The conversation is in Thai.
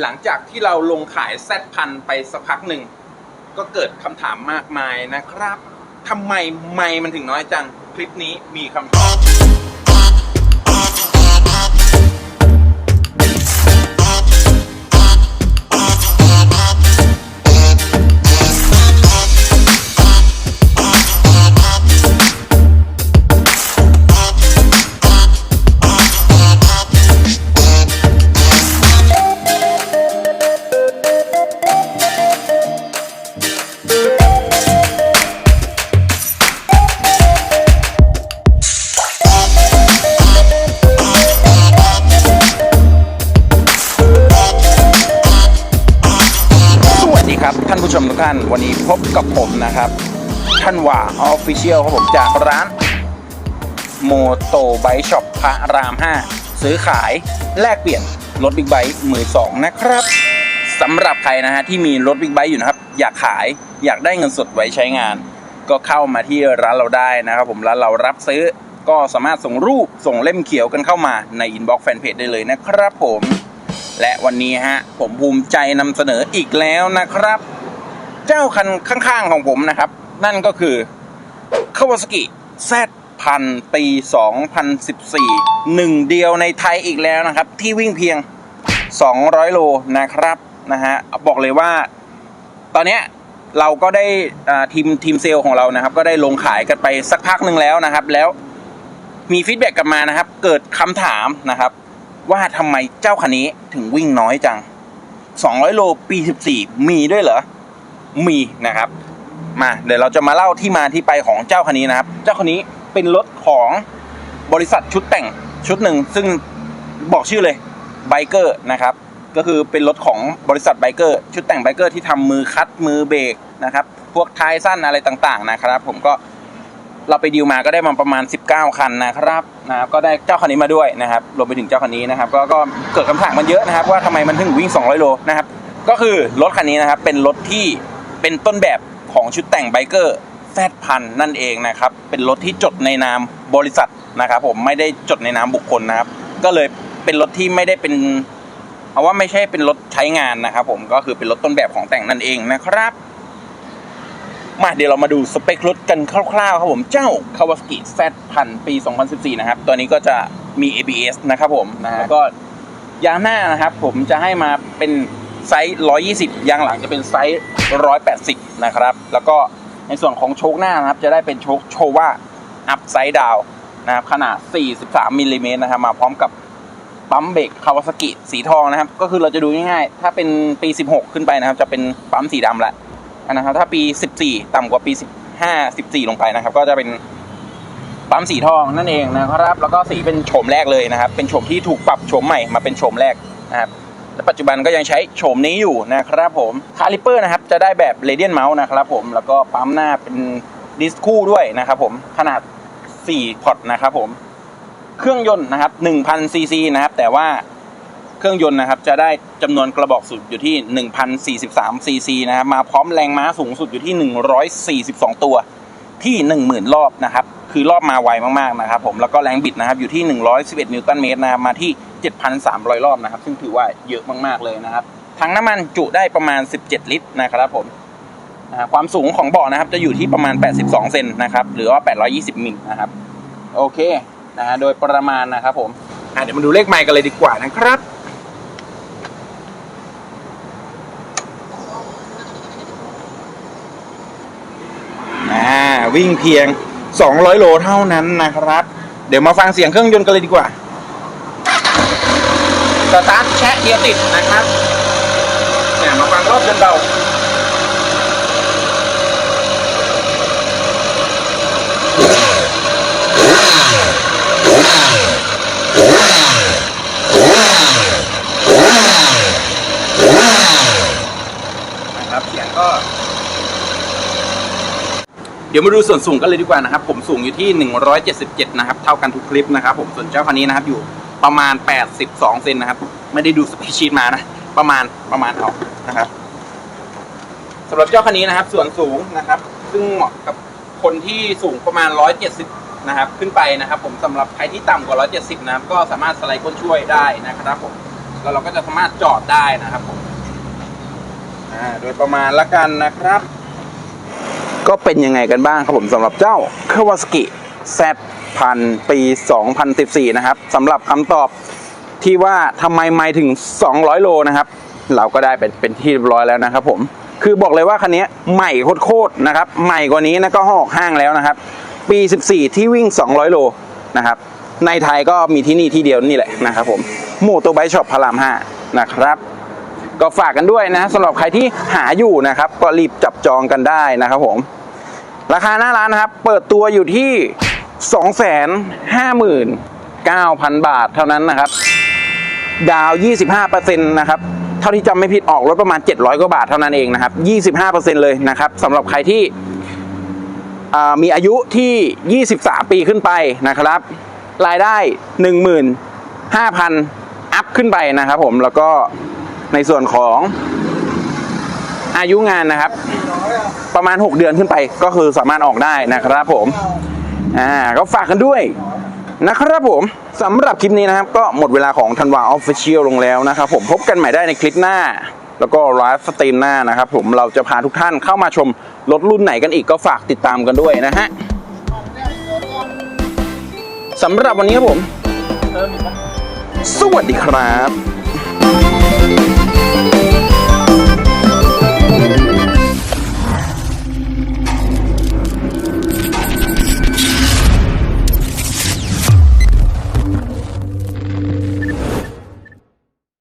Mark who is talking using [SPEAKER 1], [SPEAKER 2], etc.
[SPEAKER 1] หลังจากที่เราลงขายแซดพันไปสักพักหนึ่ง ก็เกิดคำถามมากมายนะครับทำไมไม่มันถึงน้อยจัง คลิปนี้มีคำตอบ กท่านวันนี้พบกับผมนะครับท่านว่าออฟฟิเชียลครับผมจากร้านโมโตไบช็อปพระราม 5 ซื้อขายแลกเปลี่ยนรถบิ๊กไบค์มือสองนะครับสำหรับใครนะฮะที่มีรถบิ๊กไบค์อยู่นะครับ อยากขายอยากได้เงินสดไว้ใช้งาน ก็เข้ามาที่ร้านเราได้นะครับผมร้านเรารับซื้อก็สามารถส่งรูปส่งเล่มเขียวกันเข้ามาในอินบ็อกซ์แฟนเพจได้เลยนะครับผม และวันนี้ฮะผมภูมิใจนำเสนออีกแล้วนะครับ เจ้าคันข้างๆของผมนะครับ นั่นก็คือ Kawasaki Z พันปี 2014 หนึ่งเดียวในไทยอีกแล้วนะครับ ที่วิ่งเพียง 200 โลนะครับนะฮะบอกเลยว่า ตอนนี้เราก็ได้ทีมทีมเซลล์ของเรานะครับ ก็ได้ลงขายกันไปสักพักหนึ่งแล้วนะครับ แล้วมีฟีดแบ็กกลับมานะครับ เกิดคำถามนะครับ ว่าทำไมเจ้าคันนี้ถึงวิ่งน้อยจัง 200 โลปี 14 มีด้วยเหรอ มีนะครับ มาเดี๋ยวเราจะมาเล่าที่มาที่ไปของเจ้าคันนี้นะครับ เจ้าคันนี้เป็นรถของบริษัทชุดแต่งชุดหนึ่งซึ่งบอกชื่อเลยไบเกอร์นะครับ ก็คือเป็นรถของบริษัทไบเกอร์ชุดแต่งไบเกอร์ที่ทำมือคัดมือเบรกนะครับ พวกท้ายสั้นอะไรต่างๆนะครับ ผมก็เราไปดีลมาก็ได้มาประมาณ 19 คันนะครับนะครับ ก็ได้เจ้าคันนี้มาด้วยนะครับรวมไปถึงเจ้าคันนี้นะครับก็ก็เกิดคำถามมันเยอะนะครับ ว่าทำไมมันถึงวิ่ง 200 โลนะครับ ก็คือรถคันนี้นะครับเป็นรถที่ เป็นต้นแบบของชุดแต่งไบเกอร์แซดพันนั่นเองนะครับ เป็นรถที่จดในนามบริษัทนะครับ ผมไม่ได้จดในนามบุคคลนะครับ ก็เลยเป็นรถที่ไม่ได้เป็นเอาว่าไม่ใช่เป็นรถใช้งานนะครับ ผมก็คือเป็นรถต้นแบบของแต่งนั่นเองนะครับมาเดี๋ยวเรามาดูสเปครถกันคร่าวๆครับผมเจ้า Kawasaki Z พันปี 2014 นะครับ ตัวนี้ก็จะมี ABS นะครับผมนะก็ยางหน้านะครับ ผมจะให้มาเป็น ไซส์ 120 ยางหลังจะเป็นไซส์ 180 นะครับ แล้วก็ในส่วนของโชคหน้านะครับ จะได้เป็นโชคโชว่าอัพไซด์ดาวนะครับขนาด 43มิลลิเมตรนะครับ มาพร้อมกับปั๊มเบรกคาวาซากิสีทองนะครับ ก็คือเราจะดูง่ายๆ ถ้าเป็นปี 16 ขึ้นไปนะครับ จะเป็นปั๊มสีดำละนะครับ ถ้าปี 14 ต่ำกว่าปี 15 14 ลงไปนะครับ ก็จะเป็นปั๊มสีทองนั่นเองนะครับ แล้วก็สีเป็นโฉมแรกเลยนะครับ เป็นโฉมที่ถูกปรับโฉมใหม่มาเป็นโฉมแรกนะครับ และปัจจุบันก็ยังใช้โฉมนี้อยู่นะครับผมคาลิเปอร์นะครับจะได้แบบเรเดียนเมาส์นะครับผมแล้วก็ปั๊มหน้าเป็นดิสคู่ด้วยนะครับผมขนาด 4 พอร์ตนะครับผมเครื่องยนต์นะครับ1,000ซีซีนะครับแต่ว่าเครื่องยนต์นะครับจะได้จำนวนกระบอกสูบอยู่ที่ 1,043ซีซีนะครับมาพร้อมแรงม้าสูงสุดอยู่ที่ 142 ตัวที่ 10,000 รอบนะครับคือรอบมาไวมากๆนะครับผมแล้วก็แรงบิดนะครับอยู่ที่ 111 นิวตันเมตรนะครับมาที่ 7,300 รอบนะครับ ซึ่งถือว่าเยอะมากๆเลยนะครับถังน้ำมันจุได้ประมาณ 17 ลิตรนะครับผมความสูงของเบาะนะครับจะอยู่ที่ประมาณ 82 เซนนะครับ หรือว่า 820 มิลนะครับ โอเคนะฮะโดยประมาณนะครับผมเดี๋ยวมาดูเลขไมล์กันเลยดีกว่านะครับ วิ่งเพียง 200 โลเท่านั้นนะครับ เดี๋ยวมาฟังเสียงเครื่องยนต์กันเลยดีกว่า สตาร์ทแชะเกียร์ติดนะครับเนี่ยมาฟังรอบเบาๆนะครับเสียงก็เดี๋ยวมาดูส่วนสูงกันเลยดีกว่านะครับ ผมสูงอยู่ที่ 177 นะครับ เท่ากันทุกคลิปนะครับ ผมส่วนเจ้าคันนี้นะครับอยู่ ประมาณ 82เซนนะครับ ไม่ได้ดูสเปคชีตมานะ ประมาณประมาณเอานะครับสำหรับเจ้าคันนี้นะครับ ส่วนสูงนะครับ ซึ่งเหมาะกับคนที่สูงประมาณ 170 นะครับ ขึ้นไปนะครับ ผมสำหรับใครที่ต่ำกว่า 170 นะครับ ก็สามารถสไลด์ก้นช่วยได้นะครับผมแล้วเราก็จะสามารถจอดได้นะครับผมโดยประมาณละกันนะครับ ก็เป็นยังไงกันบ้างครับผมสำหรับเจ้า Kawasaki Z พันปี 2014 นะครับสำหรับคำตอบที่ว่าทำไมไม่ถึง 200 โลนะครับ เราก็ได้เป็นเป็นที่เรียบร้อยแล้วนะครับผมคือบอกเลยว่าคันนี้ใหม่โคตรๆนะครับ ใหม่กว่านี้นะก็หอกห้างแล้วนะครับ ปี 14 ที่วิ่ง 200 โลนะครับ ในไทยก็มีที่นี่ที่เดียวนี่แหละนะครับผมโมโตไบช็อปพระราม5นะครับ ก็ฝากกันด้วยนะสำหรับใครที่หาอยู่นะครับ ก็รีบจับจองกันได้นะครับผม ราคาหน้าร้านนะครับ เปิดตัวอยู่ที่ 259,000 บาทเท่านั้นนะครับ ดาว 25%นะครับเท่าที่จำไม่ผิดออกรถประมาณ 700 กว่าบาทเท่านั้นเองนะครับ 25%เลยนะครับสำหรับใครที่มีอายุที่ 23 ปีขึ้นไปนะครับ รายได้ 15,000 อัพขึ้นไปนะครับผมแล้วก็ในส่วนของอายุงานนะครับ ประมาณ 6 เดือนขึ้นไปก็คือสามารถออกได้นะครับผม อ่าก็ฝากกันด้วยนะครับผมสำหรับคลิปนี้นะครับ ก็หมดเวลาของธันวาออฟฟิเชียลลงแล้วนะครับผมพบกันใหม่ได้ในคลิปหน้า แล้วก็ไลฟ์สตรีมหน้านะครับผมเราจะพาทุกท่านเข้ามาชมรถรุ่นไหนกันอีกก็ฝากติดตามกันด้วยนะฮะสำหรับวันนี้ครับผม สวัสดีครับ